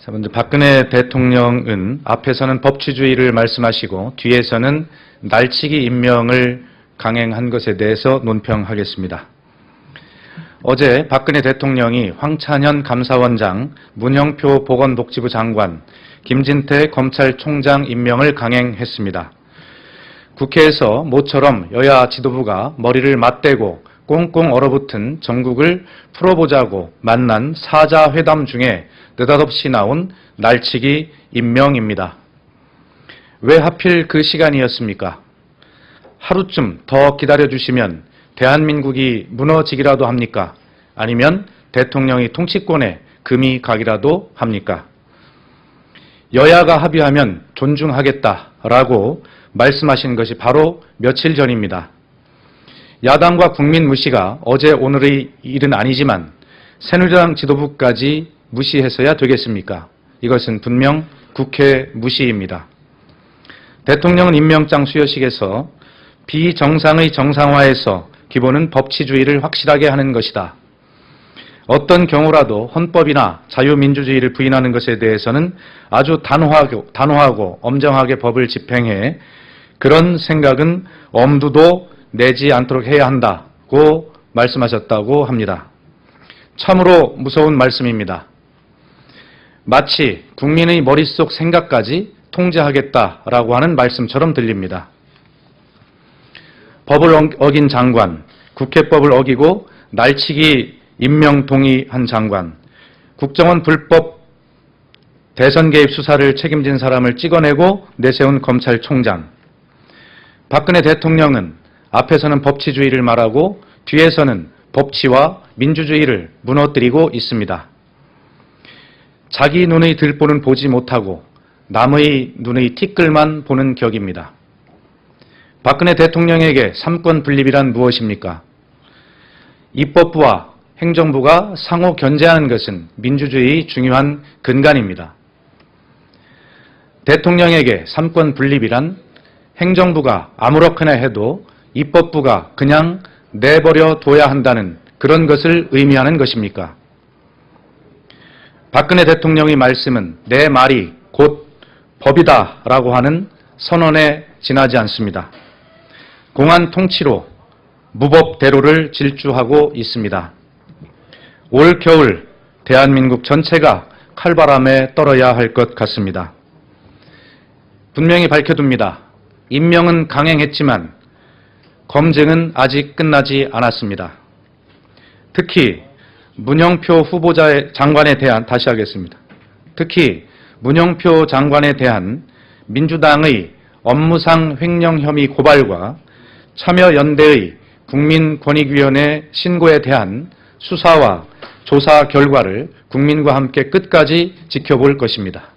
자, 먼저 박근혜 대통령은 앞에서는 법치주의를 말씀하시고 뒤에서는 날치기 임명을 강행한 것에 대해서 논평하겠습니다. 어제 박근혜 대통령이 황찬현 감사원장, 문영표 보건복지부 장관, 김진태 검찰총장 임명을 강행했습니다. 국회에서 모처럼 여야 지도부가 머리를 맞대고 꽁꽁 얼어붙은 전국을 풀어보자고 만난 사자 회담 중에 느닷없이 나온 날치기 임명입니다. 왜 하필 그 시간이었습니까? 하루쯤 더 기다려주시면 대한민국이 무너지기라도 합니까? 아니면 대통령이 통치권에 금이 가기라도 합니까? 여야가 합의하면 존중하겠다라고 말씀하신 것이 바로 며칠 전입니다. 야당과 국민 무시가 어제 오늘의 일은 아니지만 새누리당 지도부까지 무시해서야 되겠습니까? 이것은 분명 국회 무시입니다. 대통령은 임명장 수여식에서 비정상의 정상화에서 기본은 법치주의를 확실하게 하는 것이다. 어떤 경우라도 헌법이나 자유민주주의를 부인하는 것에 대해서는 아주 단호하고, 단호하고 엄정하게 법을 집행해 그런 생각은 엄두도 내지 않도록 해야 한다고 말씀하셨다고 합니다. 참으로 무서운 말씀입니다. 마치 국민의 머릿속 생각까지 통제하겠다라고 하는 말씀처럼 들립니다. 법을 어긴 장관, 국회법을 어기고 날치기 임명 동의한 장관, 국정원 불법 대선 개입 수사를 책임진 사람을 찍어내고 내세운 검찰총장, 박근혜 대통령은 앞에서는 법치주의를 말하고 뒤에서는 법치와 민주주의를 무너뜨리고 있습니다. 자기 눈의 들보는 보지 못하고 남의 눈의 티끌만 보는 격입니다. 박근혜 대통령에게 삼권 분립이란 무엇입니까? 입법부와 행정부가 상호 견제하는 것은 민주주의의 중요한 근간입니다. 대통령에게 삼권 분립이란 행정부가 아무렇거나 해도 입법부가 그냥 내버려 둬야 한다는 그런 것을 의미하는 것입니까? 박근혜 대통령의 말씀은 내 말이 곧 법이다 라고 하는 선언에 지나지 않습니다. 공안 통치로 무법대로를 질주하고 있습니다. 올 겨울 대한민국 전체가 칼바람에 떨어야 할 것 같습니다. 분명히 밝혀둡니다. 임명은 강행했지만 검증은 아직 끝나지 않았습니다. 특히 문영표 후보자의 장관에 대한 다시 하겠습니다. 특히 문영표 장관에 대한 민주당의 업무상 횡령 혐의 고발과 참여연대의 국민권익위원회 신고에 대한 수사와 조사 결과를 국민과 함께 끝까지 지켜볼 것입니다.